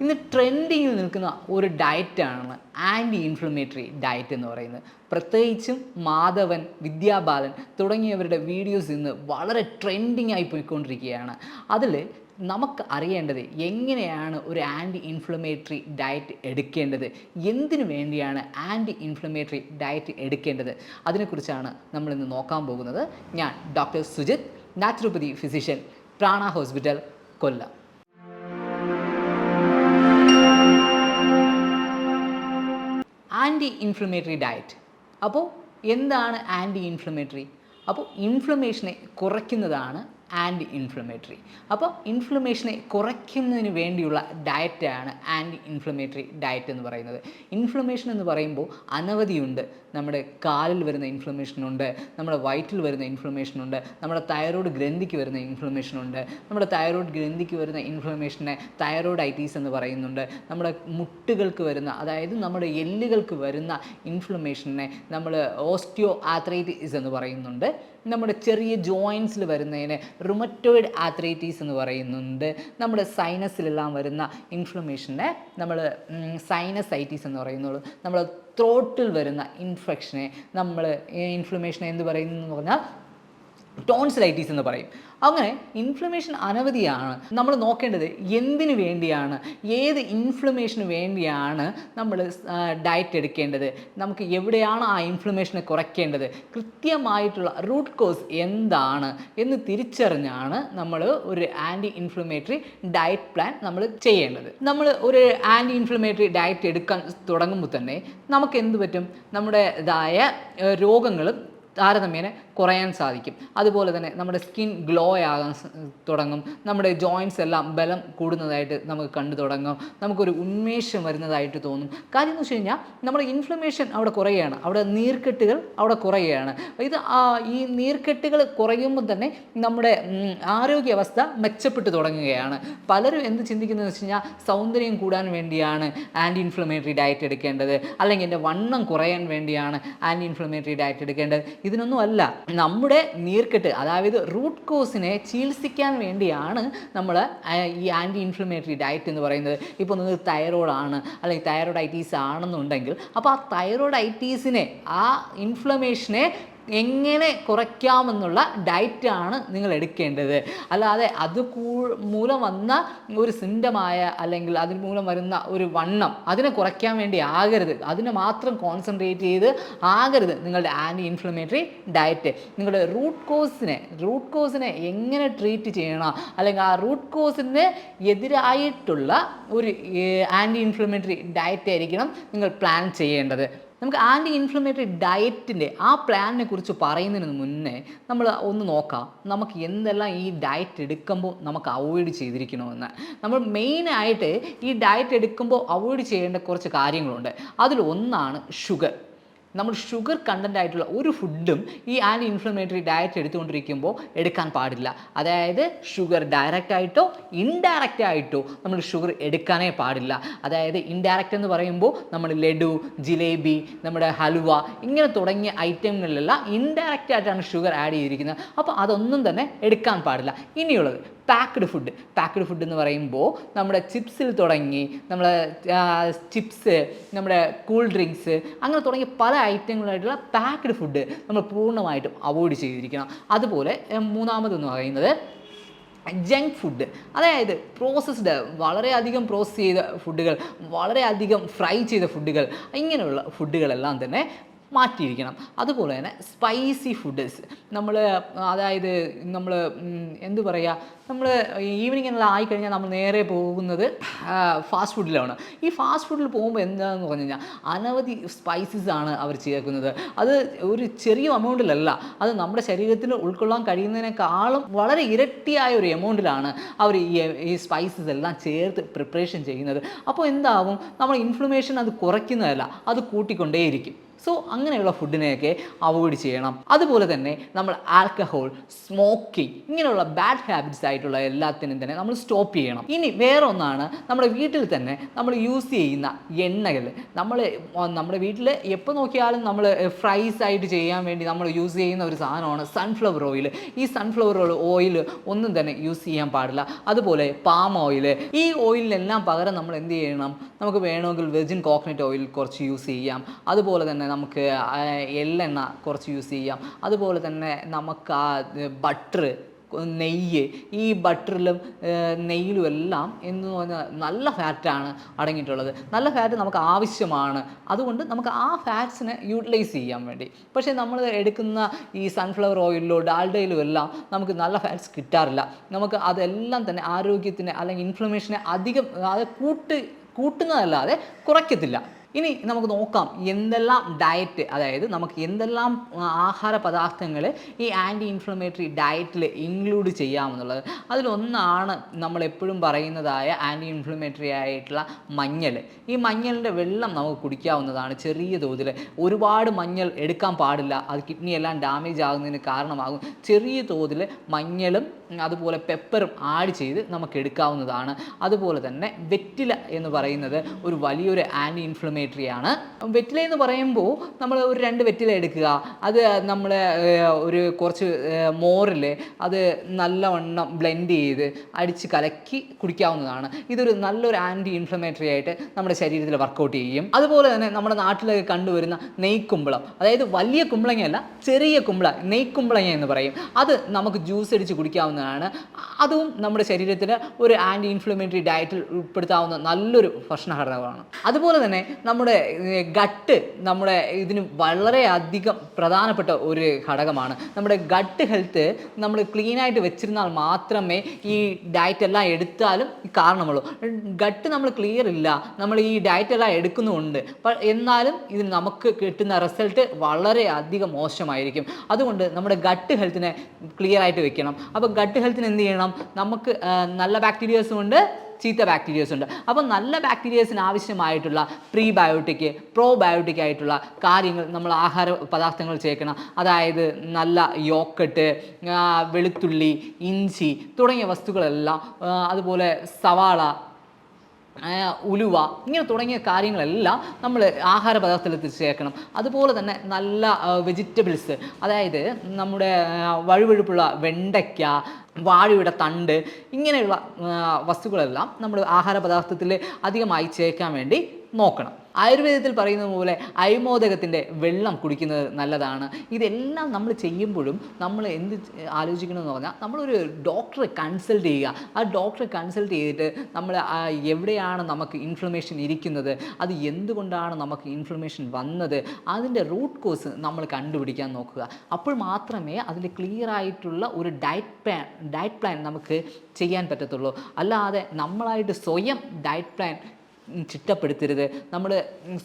ഇന്ന് ട്രെൻഡിങ്ങിൽ നിൽക്കുന്ന ഒരു ഡയറ്റാണ് ആന്റി ഇൻഫ്ലമേറ്ററി ഡയറ്റ് എന്ന് പറയുന്നത്. പ്രത്യേകിച്ചും മാധവൻ വിദ്യാബാലൻ തുടങ്ങിയവരുടെ വീഡിയോസ് ഇന്ന് വളരെ ട്രെൻഡിങ് ആയി പോയിക്കൊണ്ടിരിക്കുകയാണ്. അതിൽ നമുക്ക് അറിയേണ്ടത് എങ്ങനെയാണ് ഒരു ആന്റി ഇൻഫ്ലമേറ്ററി ഡയറ്റ് എടുക്കേണ്ടത്? എന്തിനു വേണ്ടിയാണ് ആന്റി ഇൻഫ്ലമേറ്ററി ഡയറ്റ് എടുക്കേണ്ടത്? അതിനെക്കുറിച്ചാണ് നമ്മളിന്ന് നോക്കാൻ പോകുന്നത്. ഞാൻ doctor Sujith naturopathy physician Prana hospital Kollam. Anti inflammatory diet അപ്പോൾ എന്താണ് ആന്റി ഇൻഫ്ലമേറ്ററി അപ്പോൾ ഇൻഫ്ലമേഷനെ കുറയ്ക്കുന്നതാണ് ആന്റി ഇൻഫ്ലമേറ്ററി അപ്പോൾ ഇൻഫ്ലമേഷനെ കുറയ്ക്കുന്നതിന് വേണ്ടിയുള്ള ഡയറ്റാണ് ആന്റി ഇൻഫ്ലമേറ്ററി ഡയറ്റ് എന്ന് പറയുന്നത്. ഇൻഫ്ലമേഷൻ എന്ന് പറയുമ്പോൾ അനവധിയുണ്ട് നമ്മുടെ കാലിൽ വരുന്ന ഇൻഫ്ലമേഷനുണ്ട് നമ്മുടെ വയറ്റിൽ വരുന്ന ഇൻഫ്ലമേഷനുണ്ട് നമ്മുടെ തൈറോയ്ഡ് ഗ്രന്ഥിക്ക് വരുന്ന ഇൻഫ്ലമേഷനുണ്ട് നമ്മുടെ തൈറോയ്ഡ് ഗ്രന്ഥിക്ക് വരുന്ന ഇൻഫ്ലമേഷനെ തൈറോയ്ഡൈറ്റീസ് എന്ന് പറയുന്നുണ്ട്. നമ്മുടെ മുട്ടുകൾക്ക് വരുന്ന അതായത് നമ്മുടെ എല്ലുകൾക്ക് വരുന്ന ഇൻഫ്ലമേഷനെ നമ്മൾ ഓസ്റ്റിയോ ആത്രൈറ്റിസ് എന്ന് പറയുന്നുണ്ട്. നമ്മുടെ ചെറിയ ജോയിൻസിൽ വരുന്നതിന് റുമറ്റോയിഡ് ആത്രൈറ്റീസ് എന്ന് പറയുന്നുണ്ട്. നമ്മുടെ സൈനസിലെല്ലാം വരുന്ന ഇൻഫ്ലമേഷനെ നമ്മൾ സൈനസൈറ്റീസ് എന്ന് പറയുന്നുള്ളൂ. നമ്മൾ ത്രോട്ടിൽ വരുന്ന ഇൻഫെക്ഷനെ നമ്മൾ ഇൻഫ്ലമേഷനെ എന്ന് പറയുന്നതെന്ന് പറഞ്ഞാൽ ടോൺസിലൈറ്റീസ് എന്ന് പറയും. അങ്ങനെ ഇൻഫ്ലമേഷൻ അനവധിയാണ്. നമ്മൾ നോക്കേണ്ടത് എന്തിനു വേണ്ടിയാണ്? ഏത് ഇൻഫ്ലമേഷന് വേണ്ടിയാണ് നമ്മൾ ഡയറ്റ് എടുക്കേണ്ടത്? നമുക്ക് എവിടെയാണ് ആ ഇൻഫ്ലമേഷനെ കുറയ്ക്കേണ്ടത്? കൃത്യമായിട്ടുള്ള റൂട്ട് കോസ് എന്താണ് എന്ന് തിരിച്ചറിഞ്ഞാണ് നമ്മൾ ഒരു ആന്റി ഇൻഫ്ലമേറ്ററി ഡയറ്റ് പ്ലാൻ നമ്മൾ ചെയ്യേണ്ടത്. നമ്മൾ ഒരു ആന്റി ഇൻഫ്ലമേറ്ററി ഡയറ്റ് എടുക്കാൻ തുടങ്ങുമ്പോൾ തന്നെ നമുക്ക് എന്ത് പറ്റും? നമ്മുടേതായ രോഗങ്ങളും താരതമ്യേന കുറയാൻ സാധിക്കും. അതുപോലെ തന്നെ നമ്മുടെ സ്കിൻ ഗ്ലോ ആകാൻ തുടങ്ങും. നമ്മുടെ ജോയിൻസ് എല്ലാം ബലം കൂടുന്നതായിട്ട് നമുക്ക് കണ്ടു തുടങ്ങും. നമുക്കൊരു ഉന്മേഷം വരുന്നതായിട്ട് തോന്നും. കാര്യം എന്ന് വെച്ച് കഴിഞ്ഞാൽ നമ്മുടെ ഇൻഫ്ലമേഷൻ അവിടെ കുറയുകയാണ്. അവിടെ നീർക്കെട്ടുകൾ അവിടെ കുറയുകയാണ്. ഇത് ഈ നീർക്കെട്ടുകൾ കുറയുമ്പോൾ തന്നെ നമ്മുടെ ആരോഗ്യാവസ്ഥ മെച്ചപ്പെട്ടു തുടങ്ങുകയാണ്. പലരും എന്ത് ചിന്തിക്കുന്നത് വെച്ച് കഴിഞ്ഞാൽ സൗന്ദര്യം കൂടാൻ വേണ്ടിയാണ് ആന്റി ഇൻഫ്ലമേറ്ററി ഡയറ്റ് എടുക്കേണ്ടത്. അല്ലെങ്കിൽ എന്റെ വണ്ണം കുറയാൻ വേണ്ടിയാണ് ആന്റി ഇൻഫ്ലമേറ്ററി ഡയറ്റ് എടുക്കേണ്ടത്. ഇതിനൊന്നും അല്ല. നമ്മുടെ നീർക്കെട്ട് അതായത് റൂട്ട് കോസിനെ ചികിത്സിക്കാൻ വേണ്ടിയാണ് നമ്മൾ ഈ ആന്റി ഇൻഫ്ലമേറ്ററി ഡയറ്റ് എന്ന് പറയുന്നത്. ഇപ്പോൾ നിങ്ങൾക്ക് തൈറോയിഡാണ് അല്ലെങ്കിൽ തൈറോയിഡൈറ്റീസ് ആണെന്നുണ്ടെങ്കിൽ അപ്പോൾ ആ തൈറോയിഡൈറ്റീസിനെ ആ ഇൻഫ്ലമേഷനെ എങ്ങനെ കുറയ്ക്കാമെന്നുള്ള ഡയറ്റാണ് നിങ്ങൾ എടുക്കേണ്ടത്. അല്ലാതെ അത് മൂലം വന്ന ഒരു സിംറ്റമായ അല്ലെങ്കിൽ അതിന് മൂലം വരുന്ന ഒരു വണ്ണം അതിനെ കുറയ്ക്കാൻ വേണ്ടി ആകരുത്. അതിനെ മാത്രം കോൺസെൻട്രേറ്റ് ചെയ്ത് ആകരുത് നിങ്ങളുടെ ആന്റി ഇൻഫ്ലമേറ്ററി ഡയറ്റ് നിങ്ങളുടെ റൂട്ട് കോസിനെ റൂട്ട് കോസിനെ എങ്ങനെ ട്രീറ്റ് ചെയ്യണം? അല്ലെങ്കിൽ ആ റൂട്ട് കോസിന് എതിരായിട്ടുള്ള ഒരു ആന്റി ഇൻഫ്ലമേറ്ററി ഡയറ്റ് ആയിരിക്കണം നിങ്ങൾ പ്ലാൻ ചെയ്യേണ്ടത്. നമുക്ക് ആന്റി ഇൻഫ്ലമേറ്ററി ഡയറ്റിന്റെ ആ പ്ലാനിനെ കുറിച്ച് പറയുന്നതിന് മുന്നേ നമ്മൾ ഒന്ന് നോക്കാം. നമുക്ക് എന്തെല്ലാം ഈ ഡയറ്റ് എടുക്കുമ്പോൾ നമുക്ക് അവോയ്ഡ് ചെയ്തിരിക്കണമെന്ന്. നമ്മൾ മെയിനായിട്ട് ഈ ഡയറ്റ് എടുക്കുമ്പോൾ അവോയ്ഡ് ചെയ്യേണ്ട കുറച്ച് കാര്യങ്ങളുണ്ട്. അതിൽ ഒന്നാണ് ഷുഗർ നമ്മൾ ഷുഗർ കണ്ടന്റ് ആയിട്ടുള്ള ഒരു ഫുഡും ഈ ആന്റി ഇൻഫ്ലമേറ്ററി ഡയറ്റ് എടുത്തുകൊണ്ടിരിക്കുമ്പോൾ എടുക്കാൻ പാടില്ല. അതായത് ഷുഗർ ഡയറക്റ്റ് ആയിട്ടോ ഇൻഡയറക്റ്റ് ആയിട്ടോ നമ്മൾ ഷുഗർ എടുക്കാനേ പാടില്ല. അതായത് ഇൻഡയറക്റ്റ് എന്ന് പറയുമ്പോൾ നമ്മൾ ലഡു ജിലേബി നമ്മുടെ ഹലുവ ഇങ്ങനെ തുടങ്ങിയ ഐറ്റങ്ങളിലെല്ലാം ഇൻഡയറക്റ്റ് ആയിട്ടാണ് ഷുഗർ ആഡ് ചെയ്തിരിക്കുന്നത്. അപ്പോൾ അതൊന്നും തന്നെ എടുക്കാൻ പാടില്ല. ഇനിയുള്ളത് പാക്ക്ഡ് ഫുഡ് പാക്ക്ഡ് ഫുഡ് എന്ന് പറയുമ്പോൾ നമ്മുടെ ചിപ്സിൽ തുടങ്ങി നമ്മുടെ ചിപ്സ് നമ്മുടെ കൂൾ ഡ്രിങ്ക്സ് അങ്ങനെ തുടങ്ങിയ പല ഐറ്റങ്ങളായിട്ടുള്ള പാക്ക്ഡ് ഫുഡ് നമ്മൾ പൂർണമായിട്ടും അവോയ്ഡ് ചെയ്തിരിക്കണം. അതുപോലെ മൂന്നാമതെന്ന് പറയുന്നത് ജങ്ക് ഫുഡ് അതായത് പ്രോസസ്ഡ് വളരെയധികം പ്രോസസ്സ് ചെയ്ത ഫുഡുകൾ വളരെയധികം ഫ്രൈ ചെയ്ത ഫുഡുകൾ ഇങ്ങനെയുള്ള ഫുഡുകളെല്ലാം തന്നെ മാറ്റിയിരിക്കണം. അതുപോലെ തന്നെ സ്പൈസി ഫുഡ്സ് നമ്മൾ അതായത് നമ്മൾ എന്ത് പറയുക നമ്മൾ ഈവനിങ് എല്ലാം ആയിക്കഴിഞ്ഞാൽ നമ്മൾ നേരെ പോകുന്നത് ഫാസ്റ്റ് ഫുഡിലാണ് ഈ ഫാസ്റ്റ് ഫുഡിൽ പോകുമ്പോൾ എന്താണെന്ന് പറഞ്ഞു കഴിഞ്ഞാൽ അനവധി സ്പൈസസ് ആണ് അവർ ചേർക്കുന്നത്. അത് ഒരു ചെറിയ എമൗണ്ടിലല്ല അത് നമ്മുടെ ശരീരത്തിന് ഉൾക്കൊള്ളാൻ കഴിയുന്നതിനേക്കാളും വളരെ ഇരട്ടിയായ ഒരു എമൗണ്ടിലാണ് അവർ ഈ ഈ സ്പൈസസ് എല്ലാം ചേർത്ത് പ്രിപ്പറേഷൻ ചെയ്യുന്നത്. അപ്പോൾ എന്താവും? നമ്മൾ ഇൻഫ്ലമേഷൻ അത് കുറയ്ക്കുന്നതല്ല അത് കൂട്ടിക്കൊണ്ടേയിരിക്കും. സോ അങ്ങനെയുള്ള ഫുഡിനെയൊക്കെ അവോയ്ഡ് ചെയ്യണം. അതുപോലെ തന്നെ നമ്മൾ ആൽക്കഹോൾ സ്മോക്കിംഗ് ഇങ്ങനെയുള്ള ബാഡ് ഹാബിറ്റ്സ് ആയിട്ടുള്ള എല്ലാത്തിനും തന്നെ നമ്മൾ സ്റ്റോപ്പ് ചെയ്യണം. ഇനി വേറെ ഒന്നാണ് നമ്മുടെ വീട്ടിൽ തന്നെ നമ്മൾ യൂസ് ചെയ്യുന്ന എണ്ണകൾ. നമ്മൾ നമ്മുടെ വീട്ടിൽ എപ്പോൾ നോക്കിയാലും നമ്മൾ ഫ്രൈസ് ആയിട്ട് ചെയ്യാൻ വേണ്ടി നമ്മൾ യൂസ് ചെയ്യുന്ന ഒരു സാധനമാണ് സൺഫ്ലവർ ഓയിൽ ഈ സൺഫ്ലവർ ഓയിൽ ഒന്നും തന്നെ യൂസ് ചെയ്യാൻ പാടില്ല. അതുപോലെ പാം ഓയിൽ ഈ ഓയിലിനെല്ലാം പകരം നമ്മൾ എന്ത് ചെയ്യണം? നമുക്ക് വേണമെങ്കിൽ വെജിൻ കോക്കനട്ട് ഓയിൽ കുറച്ച് യൂസ് ചെയ്യാം. അതുപോലെ തന്നെ നമുക്ക് എള്ളെണ്ണ കുറച്ച് യൂസ് ചെയ്യാം. അതുപോലെ തന്നെ നമുക്ക് ആ ബട്ടർ നെയ്യ് ഈ ബട്ടറിലും നെയ്യിലും എല്ലാം എന്ന് പറഞ്ഞാൽ നല്ല ഫാറ്റാണ് അടങ്ങിയിട്ടുള്ളത്. നല്ല ഫാറ്റ് നമുക്ക് ആവശ്യമാണ്. അതുകൊണ്ട് നമുക്ക് ആ ഫാറ്റ്സിനെ യൂട്ടിലൈസ് ചെയ്യാൻ വേണ്ടി. പക്ഷേ നമ്മൾ എടുക്കുന്ന ഈ സൺഫ്ലവർ ഓയിലിലോ ഡാൽഡയിലും എല്ലാം നമുക്ക് നല്ല ഫാറ്റ്സ് കിട്ടാറില്ല. നമുക്ക് അതെല്ലാം തന്നെ ആരോഗ്യത്തിന് അല്ലെങ്കിൽ ഇൻഫ്ലമേഷനെ അധികം അത് കൂട്ട് കൂട്ടുന്നതല്ലാതെ കുറയ്ക്കത്തില്ല. ഇനി നമുക്ക് നോക്കാം എന്തെല്ലാം ഡയറ്റ് അതായത് നമുക്ക് എന്തെല്ലാം ആഹാര പദാർത്ഥങ്ങൾ ഈ ആന്റി ഇൻഫ്ലമേറ്ററി ഡയറ്റിൽ ഇൻക്ലൂഡ് ചെയ്യാമെന്നുള്ളത്. അതിലൊന്നാണ് നമ്മൾ എപ്പോഴും പറയുന്നതായ ആന്റി ഇൻഫ്ലമേറ്ററി ആയിട്ടുള്ള മഞ്ഞൾ. ഈ മഞ്ഞളിന്റെ വെള്ളം നമുക്ക് കുടിക്കാവുന്നതാണ് ചെറിയ തോതിൽ. ഒരുപാട് മഞ്ഞൾ എടുക്കാൻ പാടില്ല. അത് കിഡ്നി എല്ലാം ഡാമേജ് ആകുന്നതിന് കാരണമാകും. ചെറിയ തോതിൽ മഞ്ഞളും അതുപോലെ പെപ്പറും ആഡ് ചെയ്ത് നമുക്ക് എടുക്കാവുന്നതാണ്. അതുപോലെ തന്നെ വെറ്റില എന്ന് പറയുന്നത് ഒരു വലിയൊരു ആന്റി ഇൻഫ്ലമേറ്ററി ആണ്. വെറ്റില എന്ന് പറയുമ്പോൾ നമ്മൾ ഒരു രണ്ട് വെറ്റില എടുക്കുക. അത് നമ്മൾ ഒരു കുറച്ച് മോറിൽ അത് നല്ലവണ്ണം ബ്ലെൻഡ് ചെയ്ത് അടിച്ച് കലക്കി കുടിക്കാവുന്നതാണ്. ഇതൊരു നല്ലൊരു ആന്റി ഇൻഫ്ലമേറ്ററി ആയിട്ട് നമ്മുടെ ശരീരത്തിൽ വർക്കൗട്ട് ചെയ്യും. അതുപോലെ തന്നെ നമ്മുടെ നാട്ടിലൊക്കെ കണ്ടുവരുന്ന നെയ്ക്കുമ്പളം. അതായത് വലിയ കുമ്പളങ്ങയല്ല ചെറിയ കുമ്പള നെയ്ക്കുമ്പളങ്ങ എന്ന് പറയും. അത് നമുക്ക് ജ്യൂസ് അടിച്ച് കുടിക്കാവുന്നതാണ് അതും നമ്മുടെ ശരീരത്തിന് ഒരു ആന്റി ഇൻഫ്ലമേറ്ററി ഡയറ്റിൽ ഉൾപ്പെടുത്താവുന്ന നല്ലൊരു ഭക്ഷണ ഘടകമാണ് അതുപോലെ തന്നെ നമ്മുടെ ഗട്ട് നമ്മുടെ ഇതിന് വളരെയധികം പ്രധാനപ്പെട്ട ഒരു ഘടകമാണ്. നമ്മുടെ ഗട്ട് ഹെൽത്ത് നമ്മൾ ക്ലീനായിട്ട് വെച്ചിരുന്നാൽ മാത്രമേ ഈ ഡയറ്റ് എല്ലാം എടുത്താലും കാരണമുള്ളൂ. ഗട്ട് നമ്മൾ ക്ലിയർ ഇല്ല നമ്മൾ ഈ ഡയറ്റ് എല്ലാം എടുക്കുന്നുമുണ്ട്. എന്നാലും ഇതിന് നമുക്ക് കിട്ടുന്ന റിസൾട്ട് വളരെ അധികം മോശമായിരിക്കും. അതുകൊണ്ട് നമ്മുടെ ഗട്ട് ഹെൽത്തിനെ ക്ലിയർ ആയിട്ട് വെക്കണം. അപ്പോൾ ഗട്ട് ഹെൽത്തിന് എന്ത് ചെയ്യണം? നമുക്ക് നല്ല ബാക്ടീരിയസും ഉണ്ട് ചീത്ത ബാക്ടീരിയസ് ഉണ്ട്. അപ്പോൾ നല്ല ബാക്ടീരിയസിന് ആവശ്യമായിട്ടുള്ള പ്രീബയോട്ടിക് പ്രോബയോട്ടിക് ആയിട്ടുള്ള കാര്യങ്ങൾ നമ്മൾ ആഹാര പദാർത്ഥങ്ങൾ ചേർക്കണം. അതായത് നല്ല യോക്കട്ട് വെളുത്തുള്ളി ഇഞ്ചി തുടങ്ങിയ വസ്തുക്കളെല്ലാം അതുപോലെ സവാള ഉലുവ ഇങ്ങനെ തുടങ്ങിയ കാര്യങ്ങളെല്ലാം നമ്മൾ ആഹാര പദാർത്ഥത്തിൽ ചേർക്കണം. അതുപോലെ തന്നെ നല്ല വെജിറ്റബിൾസ് അതായത് നമ്മുടെ വഴുവഴുപ്പുള്ള വെണ്ടയ്ക്ക വാഴയുടെ തണ്ട് ഇങ്ങനെയുള്ള വസ്തുക്കളെല്ലാം നമ്മൾ ആഹാര പദാർത്ഥത്തിൽ അധികമായി ചേർക്കാൻ വേണ്ടി നോക്കണം. ആയുർവേദത്തിൽ പറയുന്നത് പോലെ അയമോദകത്തിന്റെ വെള്ളം കുടിക്കുന്നത് നല്ലതാണ്. ഇതെല്ലാം നമ്മൾ ചെയ്യുമ്പോഴും നമ്മൾ എന്ത് ആലോചിക്കണമെന്ന് പറഞ്ഞാൽ നമ്മളൊരു ഡോക്ടറെ കൺസൾട്ട് ചെയ്യുക. ആ ഡോക്ടറെ കൺസൾട്ട് ചെയ്തിട്ട് നമ്മൾ എവിടെയാണ് നമുക്ക് ഇൻഫ്ലമേഷൻ ഇരിക്കുന്നത് അത് എന്തുകൊണ്ടാണ് നമുക്ക് ഇൻഫ്ലമേഷൻ വന്നത് അതിന്റെ റൂട്ട് കോസ് നമ്മൾ കണ്ടുപിടിക്കാൻ നോക്കുക. അപ്പോൾ മാത്രമേ അതിൽ ക്ലിയർ ആയിട്ടുള്ള ഒരു ഡയറ്റ് പ്ലാൻ ഡയറ്റ് പ്ലാൻ നമുക്ക് ചെയ്യാൻ പറ്റത്തുള്ളൂ. അല്ലാതെ നമ്മളായിട്ട് സ്വയം ഡയറ്റ് പ്ലാൻ ചിട്ടപ്പെടുത്തരുത്. നമ്മൾ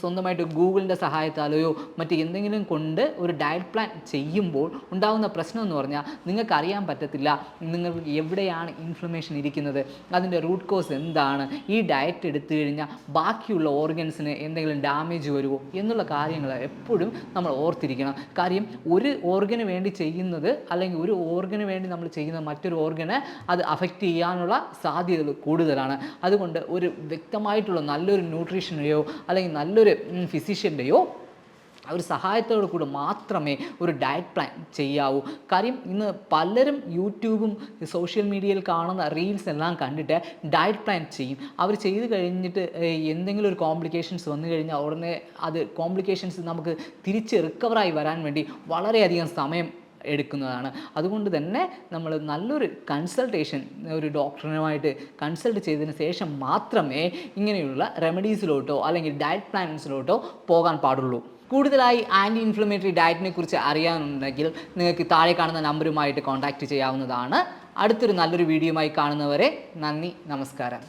സ്വന്തമായിട്ട് ഗൂഗിളിന്റെ സഹായത്താലോയോ മറ്റ് എന്തെങ്കിലും കൊണ്ട് ഒരു ഡയറ്റ് പ്ലാൻ ചെയ്യുമ്പോൾ ഉണ്ടാകുന്ന പ്രശ്നം എന്ന് പറഞ്ഞാൽ നിങ്ങൾക്ക് അറിയാൻ പറ്റത്തില്ല. നിങ്ങൾക്ക് എവിടെയാണ് ഇൻഫ്ലമേഷൻ ഇരിക്കുന്നത്? അതിന്റെ റൂട്ട് കോസ് എന്താണ്? ഈ ഡയറ്റ് എടുത്തു കഴിഞ്ഞാൽ ബാക്കിയുള്ള ഓർഗൻസിന് എന്തെങ്കിലും ഡാമേജ് വരുമോ എന്നുള്ള കാര്യങ്ങൾ എപ്പോഴും നമ്മൾ ഓർത്തിരിക്കണം. കാര്യം ഒരു ഓർഗന് വേണ്ടി ചെയ്യുന്നത് അല്ലെങ്കിൽ ഒരു ഓർഗന് വേണ്ടി നമ്മൾ ചെയ്യുന്ന മറ്റൊരു ഓർഗനെ അത് അഫക്റ്റ് ചെയ്യാനുള്ള സാധ്യതകൾ കൂടുതലാണ്. അതുകൊണ്ട് ഒരു വ്യക്തമായിട്ടുള്ള നല്ലൊരു ന്യൂട്രീഷനെയോ അല്ലെങ്കിൽ നല്ലൊരു ഫിസിഷ്യന്റെയോ ഒരു സഹായത്തോടു കൂടെ മാത്രമേ ഒരു ഡയറ്റ് പ്ലാൻ ചെയ്യാവൂ. കാര്യം ഇന്ന് പലരും യൂട്യൂബും സോഷ്യൽ മീഡിയയിൽ കാണുന്ന റീൽസ് എല്ലാം കണ്ടിട്ട് ഡയറ്റ് പ്ലാൻ ചെയ്യും. അവർ ചെയ്ത് കഴിഞ്ഞിട്ട് എന്തെങ്കിലും ഒരു കോംപ്ലിക്കേഷൻസ് വന്നു കഴിഞ്ഞാൽ ഉടനെ അത് കോംപ്ലിക്കേഷൻസ് നമുക്ക് തിരിച്ച് റിക്കവറായി വരാൻ വേണ്ടി വളരെയധികം സമയം എടുക്കുന്നതാണ്. അതുകൊണ്ട് തന്നെ നമ്മൾ നല്ലൊരു കൺസൾട്ടേഷൻ ഒരു ഡോക്ടറുമായിട്ട് കൺസൾട്ട് ചെയ്തതിന് ശേഷം മാത്രമേ ഇങ്ങനെയുള്ള റെമഡീസിലോട്ടോ അല്ലെങ്കിൽ ഡയറ്റ് പ്ലാൻസിലോട്ടോ പോകാൻ പാടുള്ളൂ. കൂടുതലായി ആന്റി ഇൻഫ്ലമേറ്ററി ഡയറ്റിനെ കുറിച്ച് അറിയാനുണ്ടെങ്കിൽ നിങ്ങൾക്ക് താഴെ കാണുന്ന നമ്പറുമായിട്ട് കോൺടാക്റ്റ് ചെയ്യാവുന്നതാണ്. അടുത്തൊരു നല്ലൊരു വീഡിയോയുമായി കാണുന്നവരെ നന്ദി നമസ്കാരം.